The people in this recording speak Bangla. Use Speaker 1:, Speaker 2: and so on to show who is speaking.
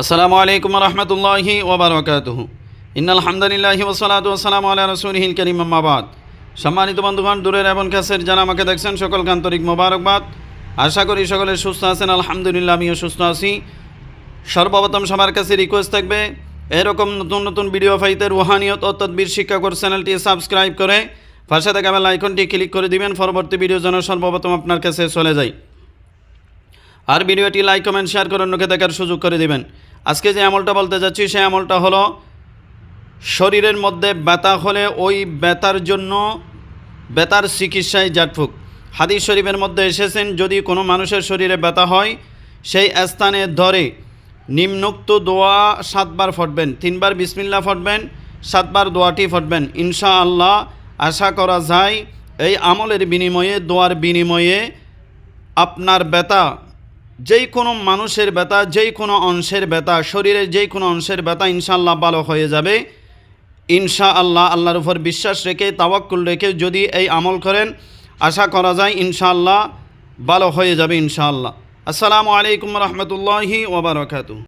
Speaker 1: আসসালামু আলাইকুম রহমতুল্লাহি ওবরাকাতুহ ইন্নাল হামদানিল্লাহি ওসালাতু আসসালামু আলা রসুলহিল করিম আম্মাবাদ সম্মানিত বন্ধুগণ, দূরের এবং কাছের যারা আমাকে দেখছেন, সকলকে আন্তরিক মোবারকবাদ। আশা করি সকলে সুস্থ আছেন, আলহামদুলিল্লাহ, আমিও সুস্থ আছি। সর্বপ্রথম সবার কাছে রিকোয়েস্ট থাকবে, এরকম নতুন নতুন ভিডিও পাইতে রুহানিয়ত ও তদ্বির শিক্ষাকর চ্যানেলটি সাবস্ক্রাইব করে পাশে থাকা বেল আইকনটি ক্লিক করে দিবেন, পরবর্তী ভিডিও যেন সর্বপ্রথম আপনার কাছে চলে যায়। আর ভিডিওটি লাইক কমেন্ট শেয়ার করে অন্যকে দেখার সুযোগ করে দিবেন। আজকে যে আমলটা বলতে যাচ্ছি, সেই আমলটা হলো শরীরের মধ্যে ব্যথা হলে ওই ব্যথার জন্য ব্যথার চিকিৎসায় জাটফুক। হাদিস শরীফের মধ্যে এসেছেন, যদি কোনো মানুষের শরীরে ব্যথা হয়, সেই স্থানে ধরে নিম্নোক্ত দোয়া সাতবার ফটবেন, তিনবার বিসমিল্লা ফটবেন, সাতবার দোয়াটি ফটবেন। ইনশা আল্লাহ আশা করা যায়, এই আমলের বিনিময়ে, দোয়ার বিনিময়ে আপনার ব্যথা যেই কোনো মানুষের ব্যথা যেই কোনো অংশের ব্যথা, শরীরের যেই কোনো অংশের ব্যথা ইনশাআল্লাহ ভালো হয়ে যাবে। ইনশা আল্লাহ আল্লাহর উপর বিশ্বাস রেখে, তাওয়াক্কুল রেখে যদি এই আমল করেন, আশা করা যায় ইনশাআল্লাহ ভালো হয়ে যাবে ইনশাআল্লাহ। আসসালামু আলাইকুম রহমতুল্লাহি ওবরাকাতু